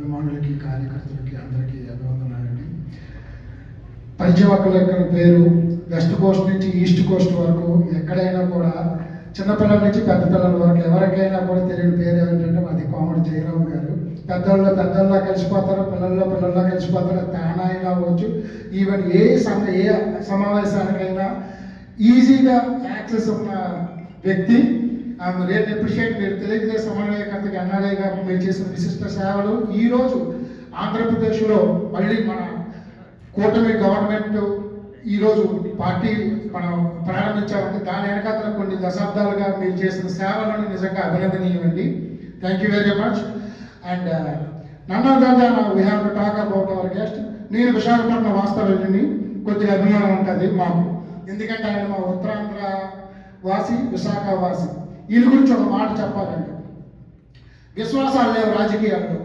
అభిమానులకి కార్యకర్తలకి అందరికీ అభివందనాలండి పంచ పేరు వెస్ట్ కోస్ట్ నుంచి ఈస్ట్ కోస్ట్ వరకు ఎక్కడైనా కూడా చిన్నపిల్లల నుంచి పెద్ద పిల్లల వరకు ఎవరికైనా కూడా తెలియని పేరు ఏమిటంటే మాది కోమటి జయరామ్ గారు. పెద్దల్లో పెద్దల్లో కలిసిపోతారు పిల్లల్లో పిల్లల్లో కలిసిపోతారు తానా అయినా అవ్వచ్చు. ఈవెన్ ఏ సమ ఏ సమావేశానికైనా ఈజీగా యాక్సెస్ ఉన్న వ్యక్తి ఐఎమ్ రియల్ అప్రిషియేట్ మీరు తెలుగుదేశం సమన్వయకర్తకి ఎన్ఆర్ఐగా మీరు చేసిన విశిష్ట సేవలు. ఈరోజు ఆంధ్రప్రదేశ్లో మళ్ళీ మన కూటమి గవర్నమెంట్ ఈరోజు పార్టీ మనం ప్రారంభించామంటే దాని వెనకాతల కొన్ని దశాబ్దాలుగా మీరు చేసిన సేవలను నిజంగా అభినందనీయమండి. Thank you very much and నన్న దాదా we have to talk about our guest నేను విశాఖపట్నం వాస్తవ్యుడిని. కొద్దిగా అభిమానం ఉంటుంది మాకు. ఎందుకంటే ఆయన మా ఉత్తరాంధ్ర వాసి విశాఖ వాసి. వీళ్ళ గురించి ఒక మాట చెప్పాలండి విశ్వాసాలు లేవు రాజకీయాల్లో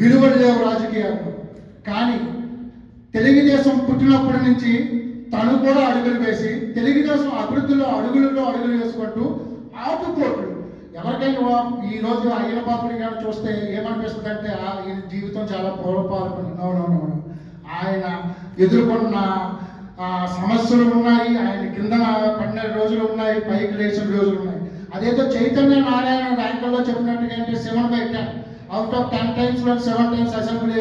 విలువలు లేవు రాజకీయాల్లో. కానీ తెలుగుదేశం పుట్టినప్పటి నుంచి తను కూడా అడుగులు వేసి తెలుగుదేశం అభివృద్ధిలో అడుగులలో అడుగులు వేసుకుంటూ ఆపుకోట్లు. ఎవరికైనా ఈరోజు ఈ అయ్యన పాత్రుడి కానీ చూస్తే ఏమనిపిస్తుంది అంటే ఈయన జీవితం చాలా పూర్వపాలకు నో ఆయన ఎదుర్కొన్న సమస్యలు ఉన్నాయి ఆయన కింద పడిన రోజులు ఉన్నాయి పైకి లేచిన రోజులు ఉన్నాయి. అదేదో చైతన్య నారాయణ ర్యాంకుల్లో చెప్పినట్టుగా అంటే seven by ten. Out of ten టైమ్స్లో సెవెన్ టైమ్స్ అసెంబ్లీ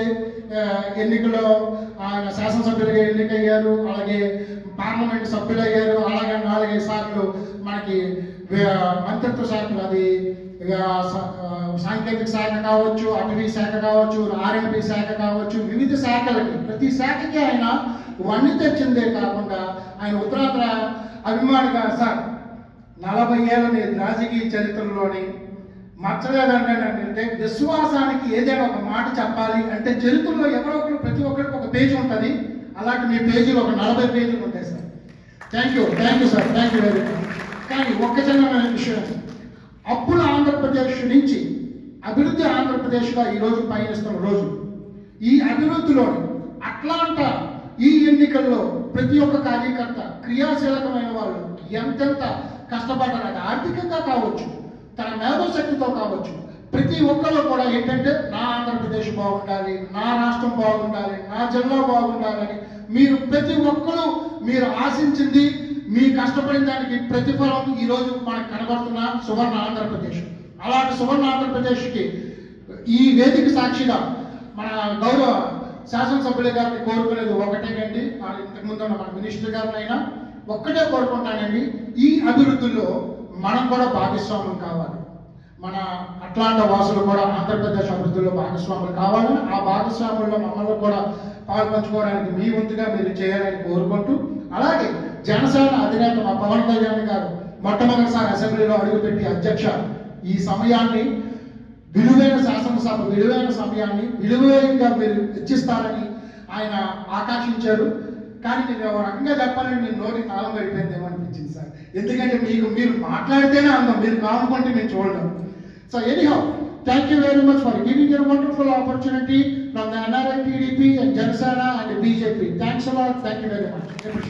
ఎన్నికలో ఎన్నికల్లో ఆయన శాసనసభ్యులుగా ఎన్నికయ్యారు అలాగే పార్లమెంట్ సభ్యులు అయ్యారు అలాగే నాలుగైదు సార్లు మనకి మంత్రిత్వ శాఖలు అది సాంకేతిక శాఖ కావచ్చు అటవీ శాఖ కావచ్చు ఆర్ఎండ్బి శాఖ కావచ్చు వివిధ శాఖలకి ప్రతి శాఖకి ఆయన వన్ని తెచ్చిందే కాకుండా ఆయన ఉత్తరాంధ్ర అభిమానిగా సార్ నలభై ఏళ్ళని రాజకీయ చరిత్రలోని మచ్చలేదంటే అంటే విశ్వాసానికి ఏదైనా ఒక మాట చెప్పాలి అంటే చరిత్రలో ఎవరో ఒకరు ప్రతి ఒక్కరికి ఒక పేజీ ఉంటుంది. అలాంటి మీ పేజీలో ఒక నలభై పేజీలు ఉంటాయి sir. Thank you thank you sir thank you very much కానీ ఒక్క చిన్న విషయం అప్పుల ఆంధ్రప్రదేశ్ నుంచి అభివృద్ధి ఆంధ్రప్రదేశ్గా ఈరోజు పయనిస్తున్న రోజు ఈ అభివృద్ధిలోని అట్లాంటా ఈ ఎన్నికల్లో ప్రతి ఒక్క కార్యకర్త క్రియాశీలకమైన వాళ్ళు ఎంతెంత కష్టపడ్డారు ఆర్థికంగా కావచ్చు తన మేధోశక్తితో కావచ్చు ప్రతి ఒక్కరు కూడా ఏంటంటే నా ఆంధ్రప్రదేశ్ బాగుండాలి నా రాష్ట్రం బాగుండాలి నా జిల్లా బాగుండాలని మీరు ప్రతి ఒక్కరు మీరు ఆశించింది మీ కష్టపడిన దానికి ప్రతిఫలం ఈరోజు మనకు కనబడుతున్న సువర్ణ ఆంధ్రప్రదేశ్. అలాంటి సువర్ణ ఆంధ్రప్రదేశ్కి ఈ వేదిక సాక్షిగా మన గౌరవ శాసనసభ్యుల గారిని కోరుకునేది ఒకటేనండి ఆ ఇంతకుముందు ఉన్న మన మినిస్టర్ గారినైనా ఒక్కటే కోరుకుంటానండి ఈ అభివృద్ధిలో మనం కూడా భాగస్వామ్యం కావాలి. మన అట్లాంటి వాసులు కూడా ఆంధ్రప్రదేశ్ అభివృద్ధిలో భాగస్వాములు కావాలి. ఆ భాగస్వాముల్లో మమ్మల్ని కూడా పాల్పంచుకోవడానికి మీ వంతుగా మీరు చేయాలని కోరుకుంటూ అలాగే జనసేన అధినేత మా పవన్ కళ్యాణ్ గారు మొట్టమొదటిసారి అసెంబ్లీలో అడుగుపెట్టి అధ్యక్ష ఈ సమయాన్ని విలువైన శాసనసభ విలువైన సమయాన్ని విలువైనగా మీరు ఇచ్చిస్తారని ఆయన ఆకాంక్షించారు. కానీ నేను ఒక రకంగా చెప్పాలని నేను నోటి తాళం పడిపోయిందేమో అనిపించింది సార్. ఎందుకంటే మీకు మీరు మాట్లాడితేనే అందం మీరు కానుకుంటే నేను చూడడం so anyhow thank you very much for giving your wonderful opportunity from the NRI TDP and Janasena and BJP thanks అలా థ్యాంక్ యూ వెరీ మచ్